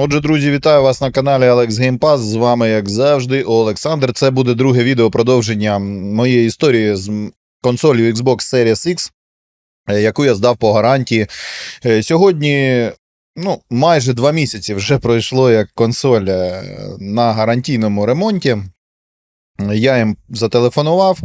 Отже, друзі, вітаю вас на каналі Alex Game Pass. З вами, як завжди, Олександр. Це буде друге відео продовження моєї історії з консолью Xbox Series X, е, яку я здав по гарантії. Е, Сьогодні, ну, майже два місяці вже пройшло як консоль е, на гарантійному ремонті. Я їм зателефонував,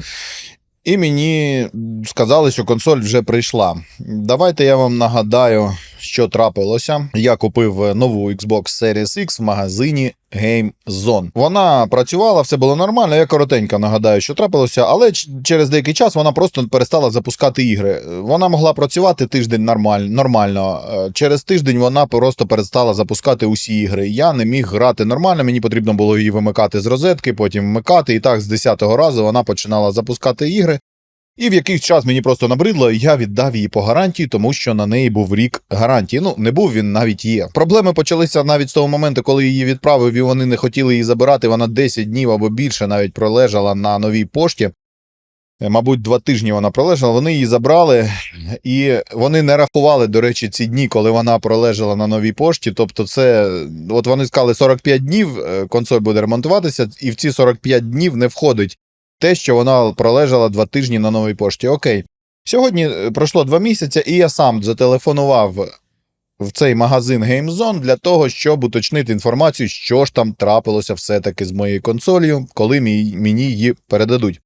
і мені сказали, що консоль вже прийшла. Давайте я вам нагадаю, що трапилося. Я купив е, нову Xbox Series X в магазині Game Zone. Вона працювала, все було нормально. Я коротенько нагадаю, що трапилося, але через деякий час вона просто перестала запускати ігри. Вона могла працювати тиждень нормаль, нормально. Е, Через тиждень вона просто перестала запускати усі ігри. Я не міг грати нормально. Мені потрібно було її вимикати з розетки, потім вмикати. І так з 10-го разу вона починала запускати ігри. І в якийсь час мені просто набридло, я віддав її по гарантії, тому що на неї був рік гарантії. Ну, не був він навіть є. Проблеми почалися навіть з того моменту, коли її відправив, і вони не хотіли її забирати. Вона 10 днів або більше навіть пролежала на новій пошті. Е, Мабуть, два тижні вона пролежала. Вони її забрали, і вони не рахували, до речі, ці дні, коли вона пролежала на новій пошті. Тобто, це от вони сказали 45 днів, е, консоль буде ремонтуватися, і в ці 45 днів не входить те, що вона пролежала два тижні на новій пошті. Окей. Сьогодні е, пройшло два місяці, і я сам зателефонував в цей магазин GameZone для того, щоб уточнити інформацію, що ж там трапилося все-таки з моєю консолью, коли мені її передадуть.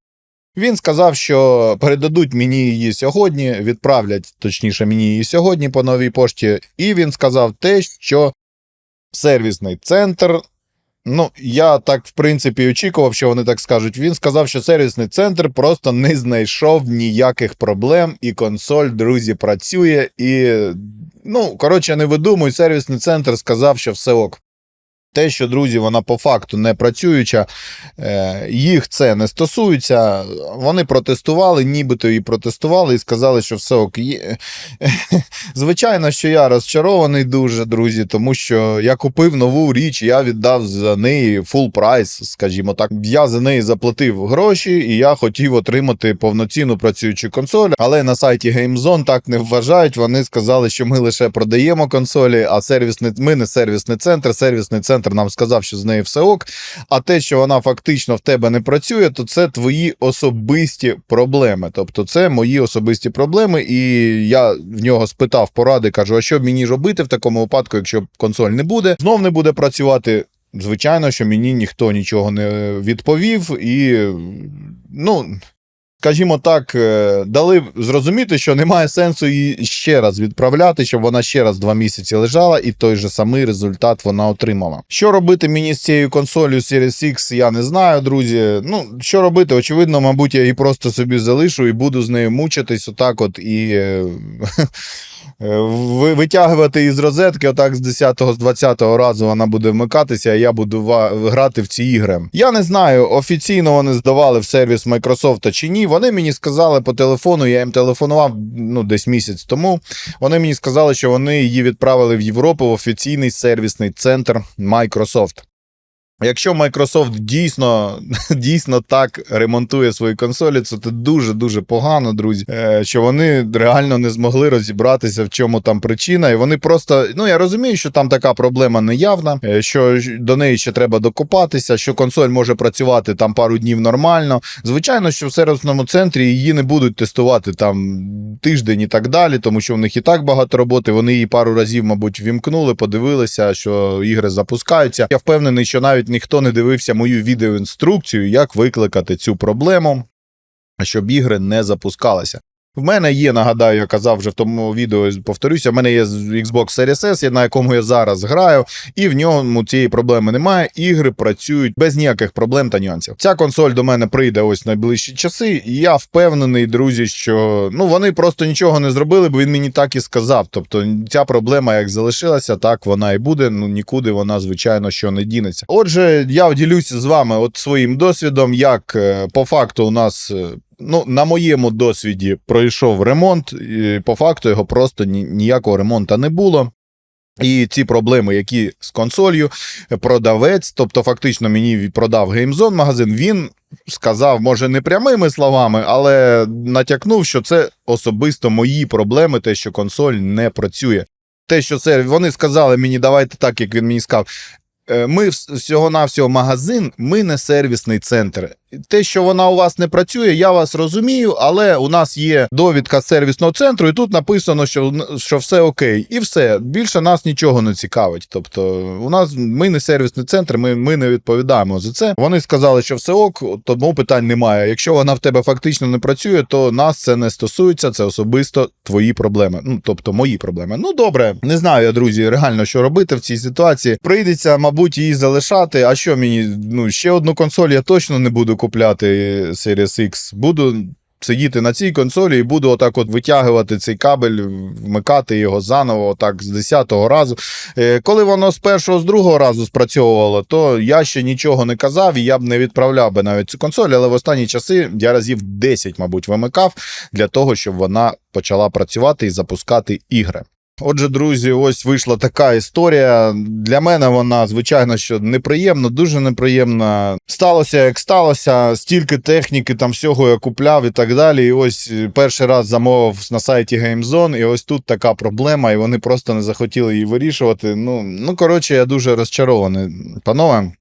Він сказав, що передадуть мені її сьогодні, відправлять, точніше, мені її сьогодні по новій пошті. І він сказав те, що сервісний центр Ну, я так, в принципі, очікував, що вони так скажуть. Він сказав, що сервісний центр просто не знайшов ніяких проблем, і консоль, друзі, працює. І, ну, коротше, не видумуй, сервісний центр сказав, що все ок. Те, що, друзі, вона по факту не працююча, е, їх це не стосується. Вони протестували, нібито і протестували, і сказали, що все ок. Є- Звичайно, що я розчарований дуже, друзі, тому що я купив нову річ, я віддав за неї full прайс, скажімо так. Я за неї заплатив гроші, і я хотів отримати повноцінну працюючу консоль. Але на сайті GameZone так не вважають. Вони сказали, що ми лише продаємо консолі, а сервісний ми не сервісний центр. Сервісний центр нам сказав, що з нею все ок. А те, що вона фактично в тебе не працює, то це твої особисті проблеми. Тобто, це мої особисті проблеми, і я в нього спитав поради, кажу: а що мені робити в такому випадку, якщо консоль не буде, знов не буде працювати. Звичайно, що мені ніхто нічого не відповів, і ну. Скажімо так, е, дали зрозуміти, що немає сенсу її ще раз відправляти, щоб вона ще раз два місяці лежала, і той же самий результат вона отримала. Що робити мені з цією консолью Series X, я не знаю, друзі. Ну, що робити? Очевидно, мабуть, я її просто собі залишу і буду з нею мучитись, отак, от і. е, ви- Витягувати із розетки, отак з 10-го, з 20-го разу вона буде вмикатися, а я буду ва- грати в ці ігри. Я не знаю, офіційно вони здавали в сервіс Microsoft чи ні. Вони мені сказали по телефону, я їм телефонував ну, десь місяць тому. Вони мені сказали, що вони її відправили в Європу в офіційний сервісний центр Microsoft. Якщо Microsoft дійсно, дійсно так ремонтує свої консолі, це це дуже-дуже погано, друзі. Е, Що вони реально не змогли розібратися, в чому там причина. І вони просто. Ну я розумію, що там така проблема неявна, е, що до неї ще треба докопатися, що консоль може працювати там пару днів нормально. Звичайно, що в сервісному центрі її не будуть тестувати там тиждень і так далі, тому що в них і так багато роботи. Вони її пару разів, мабуть, вімкнули, подивилися, що ігри запускаються. Я впевнений, що навіть ніхто не дивився мою відеоінструкцію, як викликати цю проблему, щоб ігри не запускалися. В мене є, нагадаю, я казав вже в тому відео, повторюся, в мене є Xbox Series S, на якому я зараз граю, і в ньому цієї проблеми немає. Ігри працюють без ніяких проблем та нюансів. Ця консоль до мене прийде ось в найближчі часи, і я впевнений, друзі, що ну вони просто нічого не зробили, бо він мені так і сказав. Тобто ця проблема як залишилася, так вона і буде. Ну нікуди вона, звичайно, що не дінеться. Отже, я ділюся з вами от своїм досвідом, як е, по факту у нас. Ну, на моєму досвіді пройшов ремонт, і по факту його просто ніякого ремонту не було. І ці проблеми, які з консолью, продавець, тобто фактично мені продав GameZone магазин, він сказав, може, не прямими словами, але натякнув, що це особисто мої проблеми, те, що консоль не працює. те, що це вони сказали мені, давайте так, як він мені сказав. Е, Ми вс- всього-навсього магазин, ми не сервісний центр. Те, що вона у вас не працює, я вас розумію, але у нас є довідка з сервісного центру, і тут написано, що, що все окей. І все. Більше нас нічого не цікавить. Тобто, у нас ми не сервісний центр, ми, ми не відповідаємо за це. Вони сказали, що все ок, тому питань немає. Якщо вона в тебе фактично не працює, то нас це не стосується, це особисто твої проблеми. Ну, тобто мої проблеми. Ну добре, не знаю я, друзі, реально що робити в цій ситуації. Прийдеться, мабуть, її залишати. А що мені? Ну, ще одну консоль я точно не буду купляти Series X. Буду. Сидіти на цій консолі і буду отак от витягувати цей кабель, вмикати його заново, отак з 10-го разу. Е, Коли воно з першого, з другого разу спрацьовувало, то я ще нічого не казав, і я б не відправляв би навіть цю консоль, але в останні часи я разів 10, мабуть, вимикав для того, щоб вона почала працювати і запускати ігри. Отже, друзі, ось вийшла така історія. Для мене вона, звичайно, що неприємна, дуже неприємна. Сталося, як сталося, стільки техніки, там всього я купляв і так далі. І ось е, перший раз замовив на сайті GameZone, і ось тут така проблема, і вони просто не захотіли її вирішувати. Ну, ну коротше, я дуже розчарований, панове.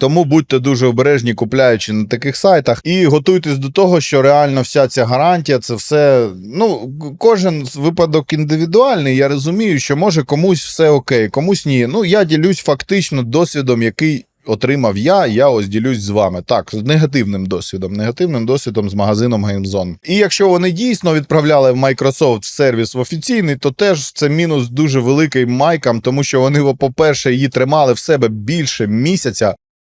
Тому будьте дуже обережні, купляючи на таких сайтах, і готуйтесь до того, що реально вся ця гарантія, це все. Ну, кожен випадок індивідуальний. Я розумію, що може комусь все окей, комусь ні. Ну, я ділюсь фактично досвідом, який. Отримав я, я ось ділюсь з вами. Так, з негативним досвідом, негативним досвідом з магазином GameZone. І якщо вони дійсно відправляли в Microsoft сервіс в офіційний, то теж це мінус дуже великий майкам, тому що вони, по-перше, її тримали в себе більше місяця.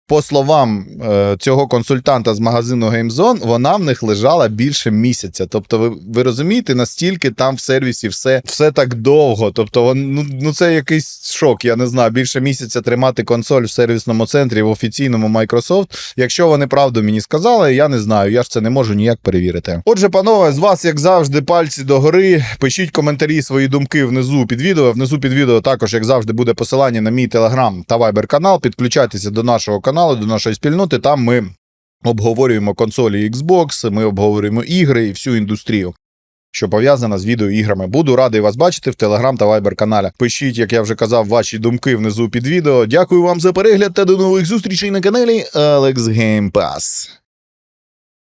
По словам е, цього консультанта з магазину GameZone, вона в них лежала більше місяця. Тобто, ви, ви розумієте, настільки там в сервісі все, все так довго. Тобто, ну, ну це якийсь шок. Я не знаю. Більше місяця тримати консоль в сервісному центрі в офіційному Microsoft. Якщо вони правду мені сказали, я не знаю. Я ж це не можу ніяк перевірити. Отже, панове, з вас, як завжди, пальці догори. Пишіть коментарі, свої думки внизу під відео. Внизу під відео також, як завжди, буде посилання на мій телеграм та вайбер канал. Підключайтеся до нашого каналу, до нашої спільноти. Там ми обговорюємо консолі Xbox, ми обговорюємо ігри і всю індустрію. Що пов'язана з відеоіграми. Буду радий вас бачити в Телеграм та Вайбер каналі. Пишіть, як я вже казав, ваші думки внизу під відео. Дякую вам за перегляд та до нових зустрічей на каналі Alex Game Pass.